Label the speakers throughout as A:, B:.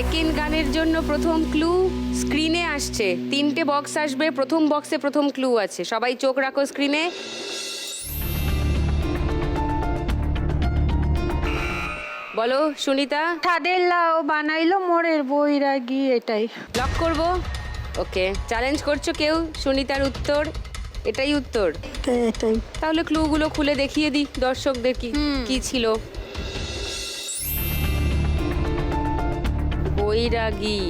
A: Second গানের জন্য প্রথম ক্লু স্ক্রিনে আসছে। তিনটে বক্স আসবে প্রথম বক্সে প্রথম ক্লু আছে। সবাই চোখ রাখো স্ক্রিনে বলো সুনিতা?
B: ছাদের লাউ বানাইলো মোরের বৈরাগী এটাই।
A: লক করব? ওকে চ্যালেঞ্জ করছ কেউ? সুনিতার উত্তর? এটাই উত্তর।
B: এটাই।
A: তাহলে ক্লুগুলো খুলে দেখিয়ে দিই দর্শকদের কি কি ছিল। বৈরাগী।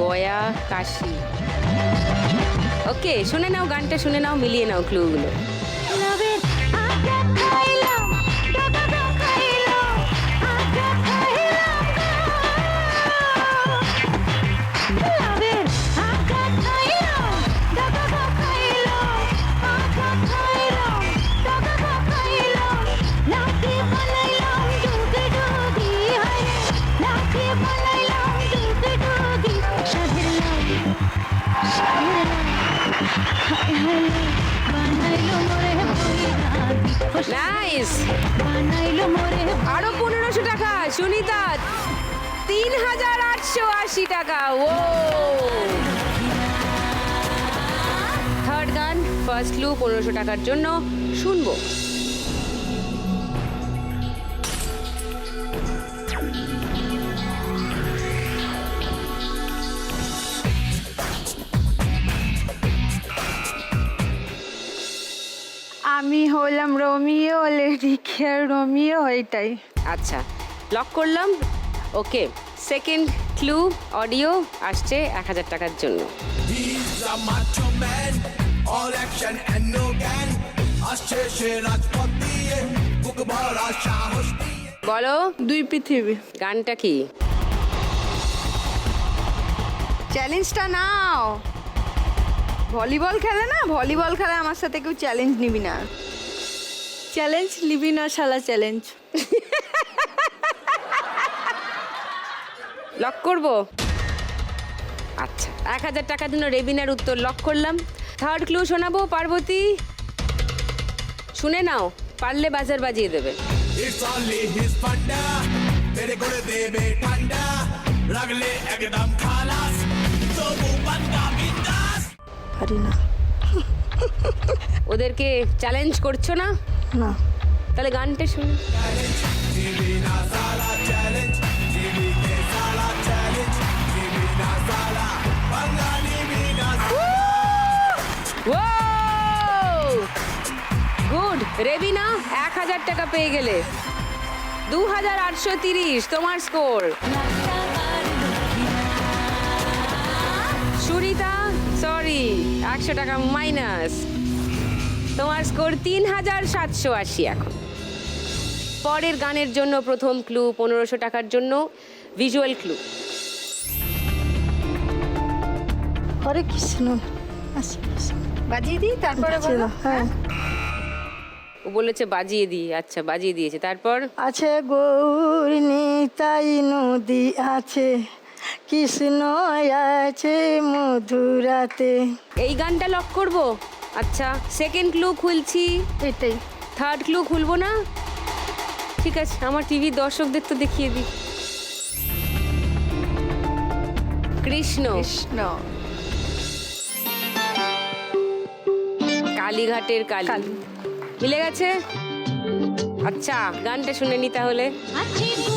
A: গয়া কাশি। ওকে শুনে নাও গানটা শুনে নাও মিলিয়ে নাও ক্লুগুলো ক্লু পনেরোশো টাকার জন্য শুনব।
B: আমি হলাম রোমিও লেডি কেয়ার রোমিও এটাই।
A: আচ্ছা লক করলাম। ওকে সেকেন্ড ক্লু অডিও আসছে এক হাজার টাকার জন্য।
C: All action and no gan. আসছে সে রাজপথ দিয়ে বুক ভরা সাহস দিয়ে
A: বলো
B: দুই পৃথিবী।
A: গানটা কি?
D: চ্যালেঞ্জটা নাও। ভলিবল খেলে না? ভলিবল খেলে আমার সাথে কেউ চ্যালেঞ্জ নিবি না।
B: চ্যালেঞ্জ লিবি না শালা চ্যালেঞ্জ
A: লক করব? আচ্ছা এক হাজার টাকার জন্য রেবিনার উত্তর লক করলাম। থার্ড ক্লু শোনাবো পার্বতী? শুনে নাও পারলে বাজার বাজিয়ে দেবে।
B: পারি না।
A: ওদেরকে চ্যালেঞ্জ করছ না?
B: না।
A: তাহলে গানটা শুনে। রেবিনা এক হাজার টাকা পেয়ে গেলে। দু হাজার আটশো তিরিশ তোমার স্কোর। সুরিতা সরি একশো টাকা মাইনাস। তোমার স্কোর তিন হাজার সাতশো আশি এখন। পরের গানের জন্য প্রথম ক্লু পনেরোশো টাকার জন্য ভিজুয়াল ক্লু।
B: হরে কৃষ্ণ আচ্ছা আচ্ছা।
D: বাজিয়ে দিই তারপরে বলো
B: হ্যাঁ।
A: ও বলেছে বাজিয়ে দিই আচ্ছা বাজিয়ে দিয়েছে। তারপর?
B: আছে গৌর নিতাই নদী আছে কৃষ্ণ আছে মধুরাতে।
A: এই গানটা লক করব? আচ্ছা সেকেন্ড ক্লু খুলছি।
B: এটাই।
A: থার্ড ক্লু খুলবো না? ঠিক আছে আমার টিভির দর্শকদের তো দেখিয়ে দিই। কৃষ্ণ।
D: কৃষ্ণ।
A: কালীঘাটের কালী।
B: কালী।
A: মিলে গেছে? আচ্ছা গানটা শুনে নি তাহলে।
E: আছে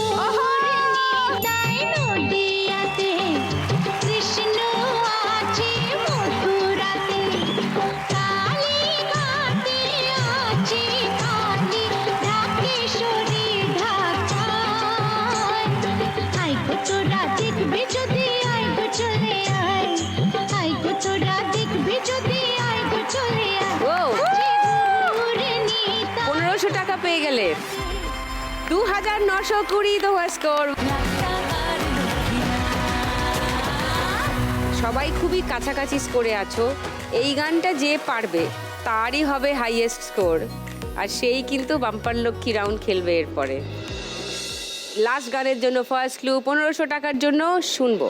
A: হাজার নশো কুড়ি স্কোর সবাই খুবই কাছাকাছি স্কোরে আছো। এই গানটা যে পারবে, তারই হবে হাইয়েস্ট স্কোর আর সেই কিন্তু বাম্পার লক্ষ্মী রাউন্ড খেলবে এরপরে। লাস্ট গানের জন্য ফার্স্ট ক্লু পনেরোশো টাকার জন্য শুনব।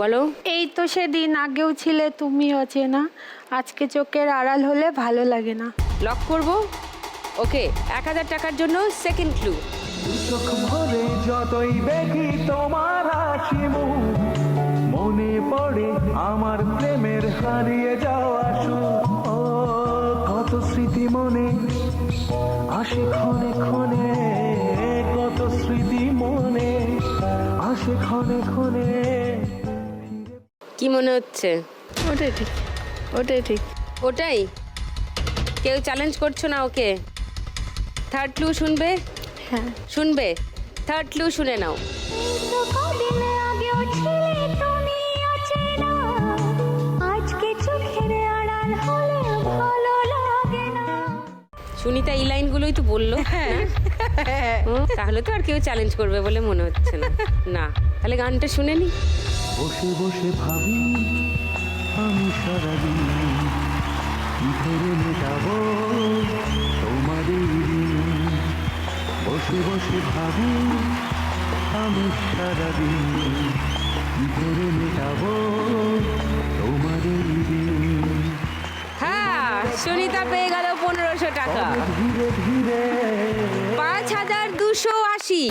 A: বলো।
B: এই তো সেদিন আগেও ছিলে তুমি অচেনা আজকে চোখের আড়াল হলে ভালো লাগে না।
A: লক করব? ওকে এক হাজার টাকার জন্য সেকেন্ড ক্লু
F: চোখ ভরে যতই দেখি তোমার হাসি মনে পড়ে আমার প্রেমের হারিয়ে যাওয়া ও কত স্মৃতি মনে আসে ক্ষণে ক্ষণে কত স্মৃতি মনে আসে ক্ষণে ক্ষণে।
A: কি মনে হচ্ছে?
B: ওটাই ঠিক ওটাই ঠিক।
A: ওটাই? কেউ চ্যালেঞ্জ করছ না ওকে? থার্ড ক্লু শুনবে?
B: হ্যাঁ।
A: শুনবে? থার্ড ক্লু শুনে নাও।
E: তো কদিন আগেও ছিলে তুমি অচেনা আজকে চোখের আড়াল হলে ভালো লাগে না।
A: সুনিতা এই লাইনগুলোই তো বলল।
B: হ্যাঁ।
A: তাহলে তো আর কেউ চ্যালেঞ্জ করবে বলে মনে হচ্ছে না। না তাহলে গানটা শুনে নি।
F: বসে বসে ভাবি আমি সারাদিন করে মেটাবো তোমাদের? বসে বসে ভাবি আমি সারাদিন করে মেটাবো তোমাদের
A: হ্যাঁ সুনিতা পেয়ে গেল পনেরোশো টাকা।
F: ধীরে ধীরে
A: পাঁচ হাজার দুশো আশি।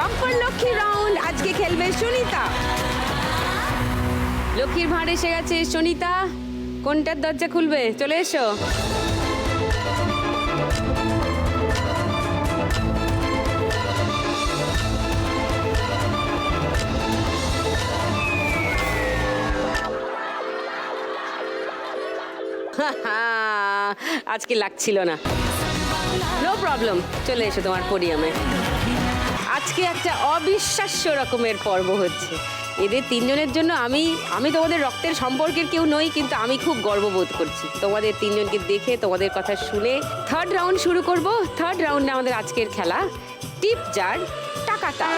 A: বাম্পার লক্ষ্মী রাউন্ড আজকে খেলবে সুনিতা। লক্ষ্মীর ভাঁড় এসে গেছে, সুনিতা, কোনটার দরজা খুলবে? চলে এসো। আজকে লাগছিল না। নো প্রবলেম চলে এসো তোমার পোডিয়ামে আজকে একটা অবিশ্বাস্য রকমের পর্ব হচ্ছে। এদের তিনজনের জন্য আমি আমি তোমাদের রক্তের সম্পর্কের কেউ নই, কিন্তু আমি খুব গর্ববোধ করছি। তোমাদের তিনজনকে দেখে, তোমাদের কথা শুনে থার্ড রাউন্ড শুরু করব। থার্ড রাউন্ডে আমাদের আজকের খেলা, টিপ জার টাকাটা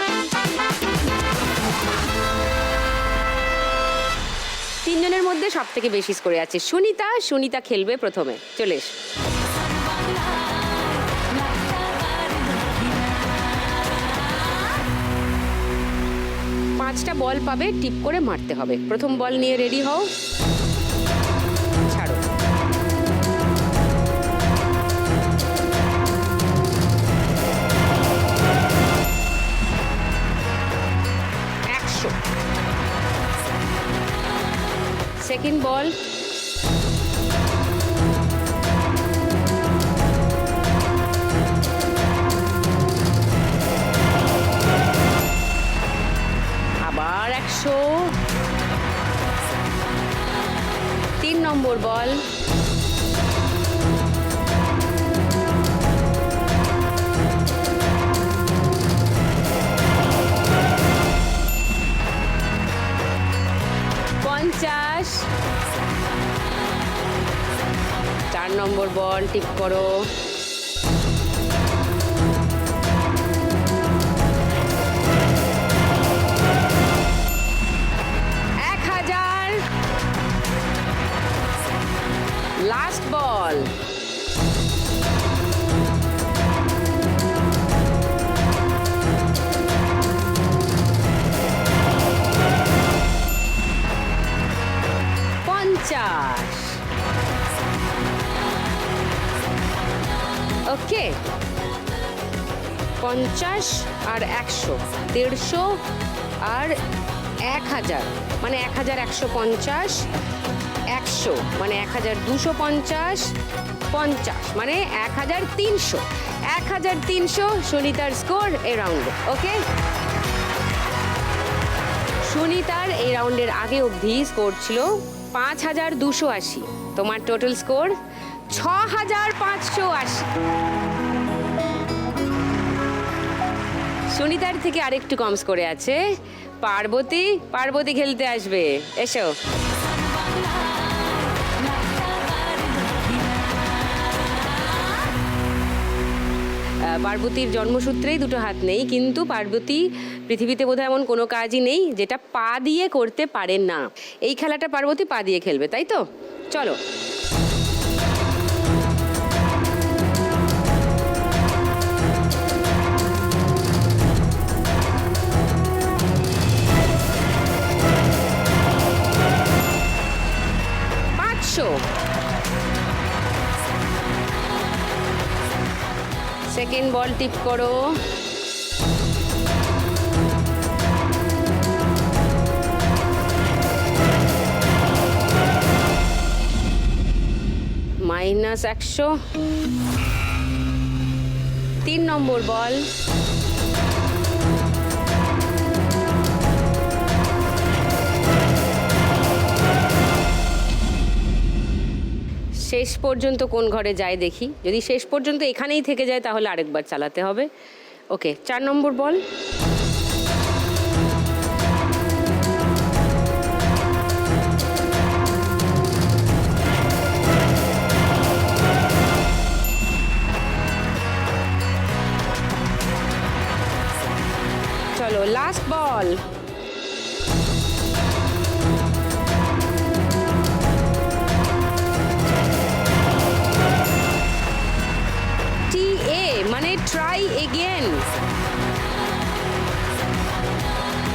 A: তিনজনের মধ্যে সব থেকে বেশি স্কোরে আছে সুনিতা। সুনিতা খেলবে প্রথমে। চলে এসো। পাঁচটা বল পাবে, টিপ করে মারতে হবে। প্রথম বল নিয়ে রেডি হও। ছাড়ো। একশো। Second ball. একশো তিন নম্বর বল। পঞ্চাশ। চার নম্বর বল টিপ করো। লাস্ট বল পঞ্চাশ ওকে পঞ্চাশ আর একশো, দেড়শো আর এক হাজার মানে এক হাজার একশো পঞ্চাশ একশো মানে এক হাজার দুশো পঞ্চাশ পঞ্চাশ মানে এক হাজার তিনশো। এক হাজার তিনশো সুনিতার স্কোর এ রাউন্ডে, ওকে? সুনিতার এই রাউন্ডের আগে অবধি স্কোর ছিল পাঁচ হাজার দুশো আশি। তোমার টোটাল স্কোর ছ হাজার পাঁচশো আশি। সুনিতার থেকে আরেকটু কম স্কোরে আছে। পার্বতী পার্বতী খেলতে আসবে। এসো। পার্বতীর জন্মসূত্রেই দুটো হাত নেই, কিন্তু পার্বতী পৃথিবীতে বোধহয় এমন কোনো কাজই নেই যেটা পা দিয়ে করতে পারে না। এই খেলাটা পার্বতী পা দিয়ে খেলবে, তাই তো? চলো। Sure. সেকেন্ড বল টিপ করো মাইনাস একশো। তিন নম্বর বল শেষ পর্যন্ত কোন ঘরে যায় দেখি? যদি শেষ পর্যন্ত এখানেই থেকে যায়, তাহলে আরেকবার চালাতে হবে। ওকে, চার নম্বর বল। চলো লাস্ট বল ট্রাই এগেন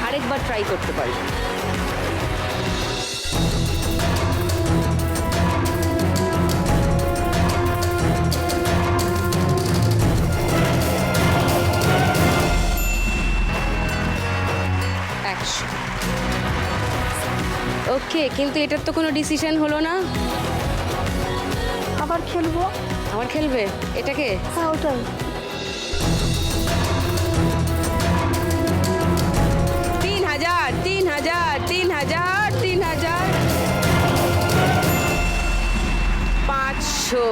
A: আরেকবার ট্রাই করতে পারি। ওকে কিন্তু এটার তো কোনো ডিসিশন হলো না।
B: আবার খেলব?
A: আমার খেলবে? এটাকে?
B: হ্যাঁ ওটাই।
A: পাঁচশো।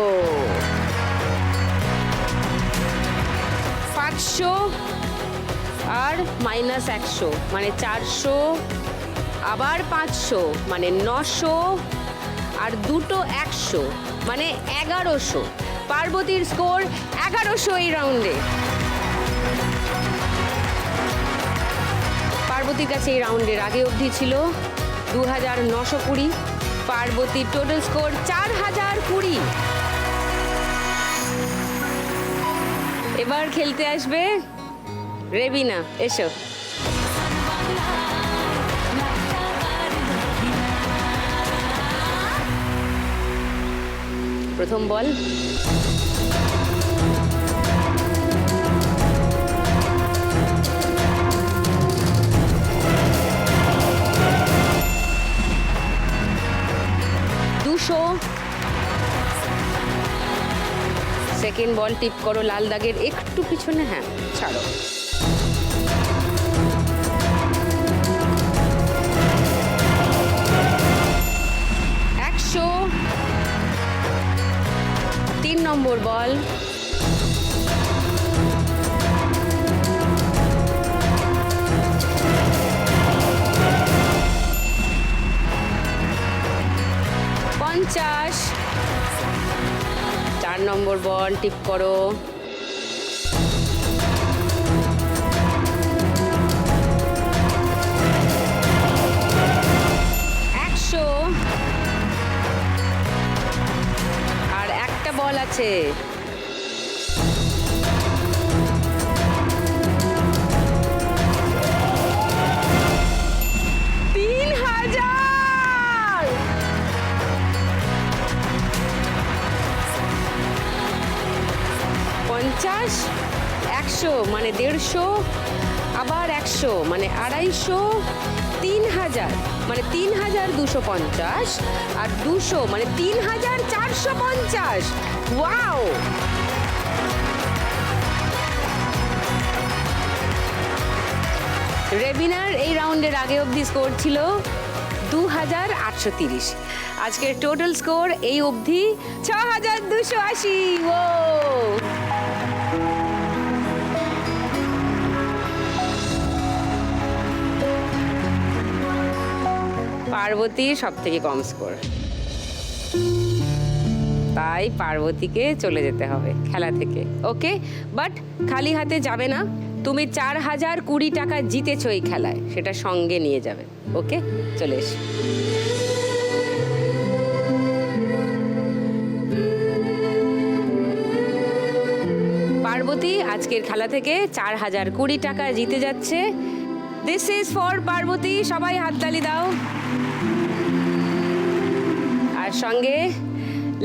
A: পাঁচশো আর মাইনাস একশো মানে চারশো, আবার পাঁচশো মানে নশো আর দুটো একশো মানে এগারোশো। পার্বতীর স্কোর এগারোশো এই রাউন্ডে। পার্বতীর কাছে এই রাউন্ডের আগে অবধি ছিল দু হাজার নশো কুড়ি। পার্বতীর টোটাল স্কোর চার হাজার কুড়ি। এবার খেলতে আসবে রেবিনা এসো। প্রথম বল। দুশো সেকেন্ড বল টিপ করো লাল দাগের, একটু পিছনে হ্যাঁ ছাড়ো। একশো। তিন নম্বর বল পঞ্চাশ চার নম্বর বল টিপ করো। একশো। আর একটা বল আছে। পঞ্চাশ, একশো মানে দেড়শো, আবার একশো মানে আড়াইশো, তিন হাজার মানে তিন হাজার দুশো পঞ্চাশ আর দুশো মানে তিন হাজার চারশো পঞ্চাশ। ওয়াও! রেবিনার এই রাউন্ডের আগে অবধি স্কোর ছিল দু হাজার আটশো তিরিশ। আজকের টোটাল স্কোর এই অবধি ছ হাজার দুশো আশি। ও পার্বতী সব থেকে কম স্কোর তাই পার্বতীকে চলে যেতে হবে খেলা থেকে ওকে বাট খালি হাতে যাবে না। তুমি চার হাজার কুড়ি টাকা জিতেছো এই খেলায়, সেটা সঙ্গে নিয়ে যাবে ওকে চলে এসো। পার্বতী আজকের খেলা থেকে চার হাজার কুড়ি টাকা জিতে যাচ্ছে। দিস ইজ ফর পার্বতী, সবাই হাততালি দাও। আর সঙ্গে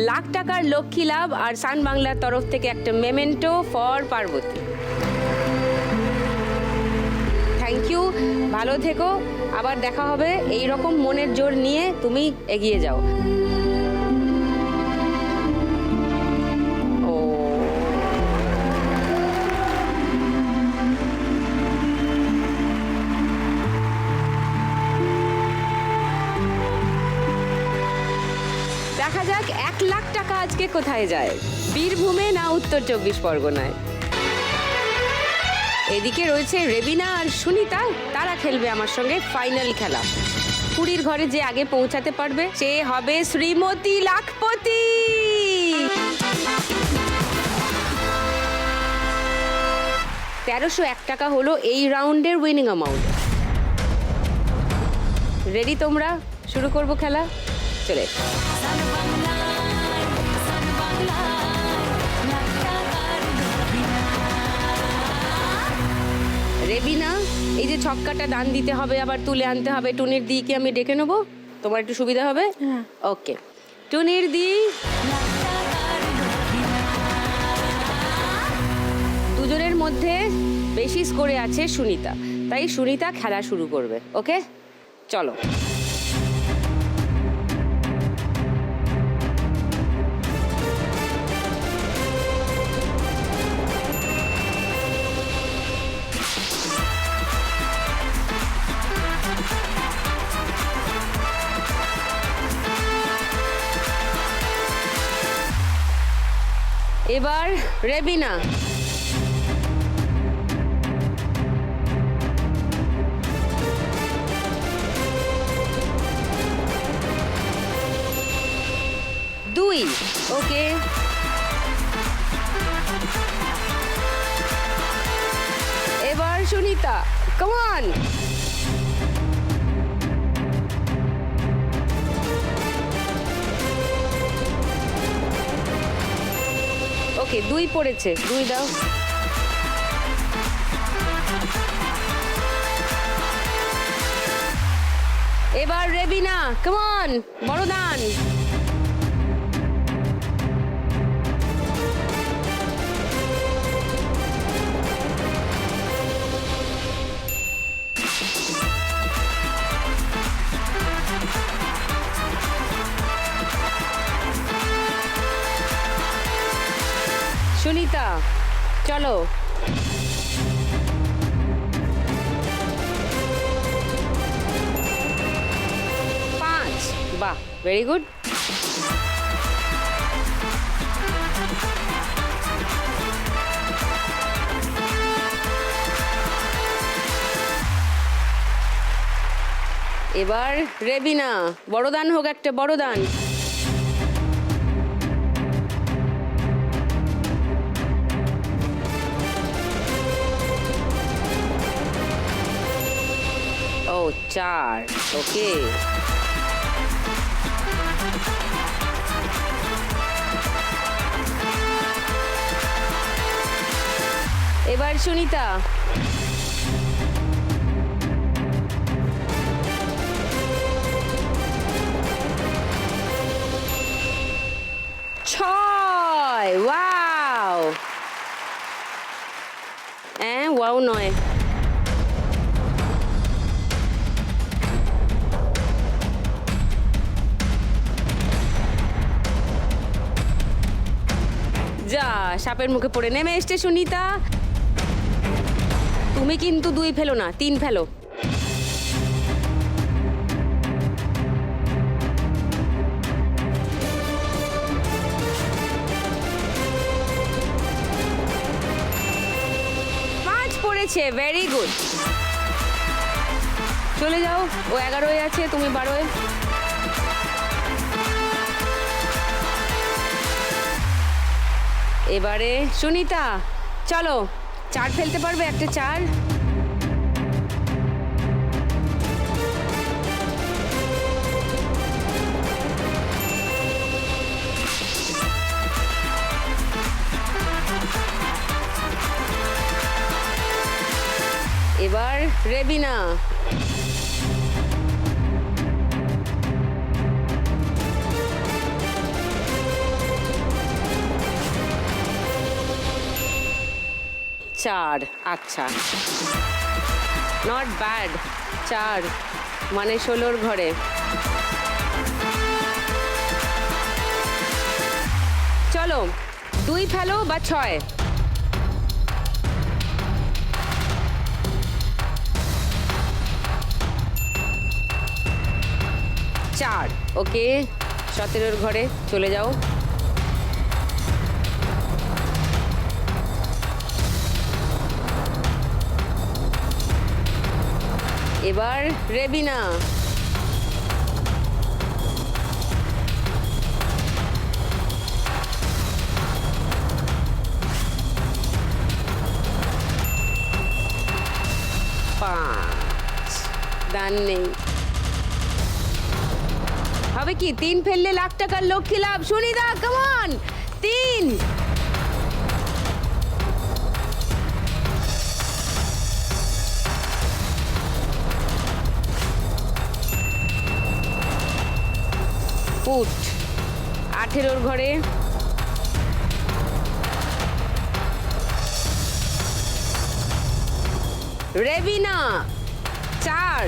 A: লাখ টাকার লক্ষ্মী লাভ আর সান বাংলার তরফ থেকে একটা memento for Parvati. Thank you ভালো থেকো। আবার দেখা হবে। এই রকম মনের জোর নিয়ে তুমি এগিয়ে যাও। দেখা যাক এক লাখ টাকা আজকে কোথায় যায়। বীরভূমে না উত্তর চব্বিশ পরগনায়। এদিকে রয়েছে রেবিনা আর সুনিতা, তারা খেলবে আমার সঙ্গে ফাইনাল খেলা। পুরীর ঘরে যে আগে পৌঁছাতে পারবে, সে হবে শ্রীমতী লাখপতি। তেরোশো এক টাকা হলো এই রাউন্ডের উইনিং অ্যামাউন্ট রেডি তোমরা? শুরু করব খেলা? চলে। রেবিনা এই যে ছক্কাটা ডান দিতে হবে আবার তুলে আনতে হবে। টুনির দিকে আমি ডেকে নেব। তোমার একটু সুবিধা হবে?
B: হ্যাঁ।
A: ওকে। টুনির দি। দুজনের মধ্যে বেশি স্কোরে আছে সুনিতা। তাই সুনিতা খেলা শুরু করবে ওকে? চলো। রেবিনা। দুই ওকে। এবার সুনিতা কমান ওকে দুই পড়েছে। দুই দাও। এবার রেবিনা কেমন বড় দান পাঁচ। বাহ ভেরি গুড এবার রেবিনা বড় দান হোক একটা বড় দান চার ওকে। এবার সুনিতা। ছয় ওয়াও। হ্যাঁ ওয়াও নয়। সাপের মুখে পড়ে নেমে এসছে সুনিতা। তুমি কিন্তু দুই ফেলো না, তিন ফেলো। পাঁচ পড়েছে ভেরি গুড চলে যাও, ও এগারোয় আছে, তুমি বারোয়। এবারে সুনিতা চলো চার ফেলতে পারবে একটা চার। এবার রেবিনা চার আচ্ছা। নট ব্যাড চার মানে ষোলোর ঘরে। চলো, দুই ফেলো বা ছয়। চার, ওকে, সতেরোর ঘরে চলে যাও। এবার রেবিনা। পাঁচ। দান নেই। হবে কি, তিন ফেললে লাখ টাকার লক্ষ্মী লাভ? সুনিদা কেমন তিন। ফুট। আঠেরোর ঘরে। রেবিনা চার।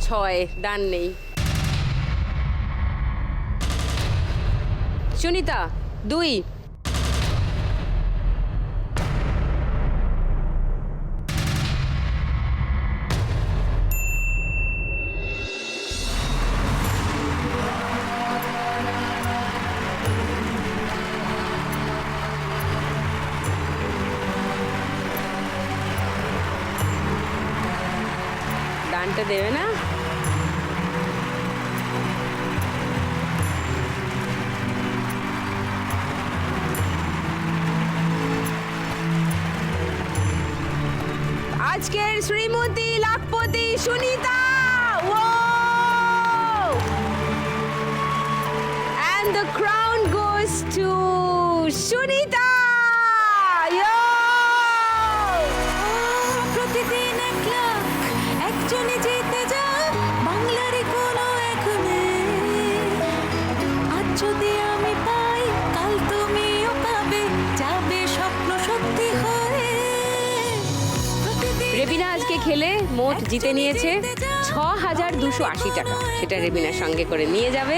A: ছয় ডান নেই। সুনিতা দুই। দানটা দেবে মোট জিতে নিয়েছে ছ হাজার দুশো আশি টাকা। সেটা রেবিনার সঙ্গে করে নিয়ে যাবে।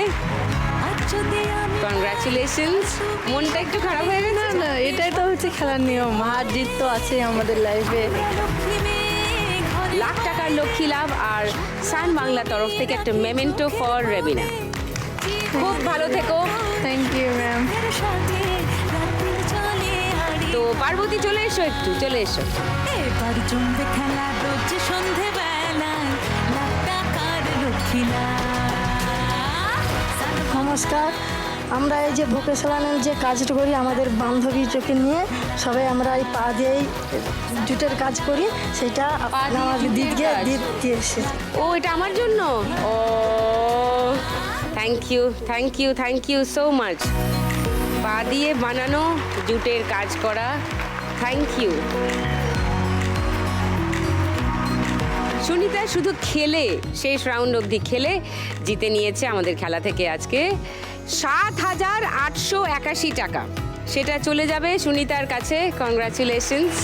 A: কংগ্রাচুলেশনস মনটা একটু খারাপ হয়ে গেছে?
D: না না এটাই তো হচ্ছে খেলার নিয়ম। হার জিত তো আছে আমাদের লাইফে
A: লাখ টাকার লক্ষ্মী লাভ আর সান বাংলা তরফ থেকে একটা মেমেন্টো ফর রেবিনা। খুব ভালো থেকো।
D: থ্যাংক ইউ ম্যাম
A: তো পার্বতী চলে এসো একটু চলে এসো।
G: এবার জমবে খেলা রোজ সন্ধে বেলায় লাখ টাকার লক্ষ্মীলা
H: নমস্কার আমরা এই যে ভোকেশনাল যে কাজটা করি আমাদের বান্ধবী চোখে নিয়ে সবাই আমরা এই পা দিয়েই জুটের কাজ করি সেটা আমার
A: জুটের
H: দিদিকে? দিতে এসেছে।
A: ও এটা আমার জন্য? ও thank you thank you thank you so much পা দিয়ে বানানো জুটের কাজ করা থ্যাংক ইউ সুনিতা শুধু খেলে, শেষ রাউন্ড অবধি খেলে জিতে নিয়েছে আমাদের খেলা থেকে আজকে সাত হাজার আটশো একাশি টাকা। সেটা চলে যাবে সুনিতার কাছে। কংগ্রাচুলেশনস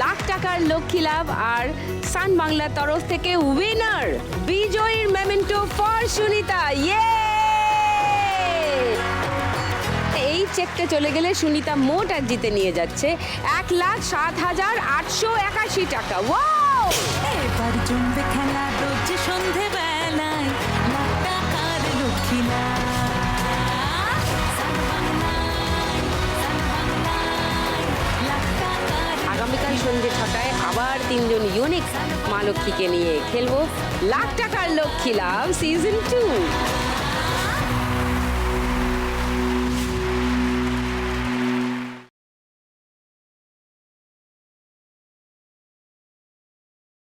A: লাখ টাকার লক্ষ্মী লাভ আর সান বাংলার তরফ থেকে উইনার বিজয়ীর মেমেন্টো ফর সুনিতা। ইয়ে চেকটা চলে গেলে সুনিতা মোট আর জিতে নিয়ে যাচ্ছে এক লাখ সাত হাজার আটশো একাশি টাকা। ওয়াও
G: এবার জমবে খেলা রোজ সন্ধে বেলায় লাখ টাকার
A: আগামীকাল সন্ধ্যে ছটায় আবার তিনজন ইউনিক মা লক্ষ্মীকে নিয়ে খেলব লাখ টাকার লক্ষ্মী লাভ সিজন টু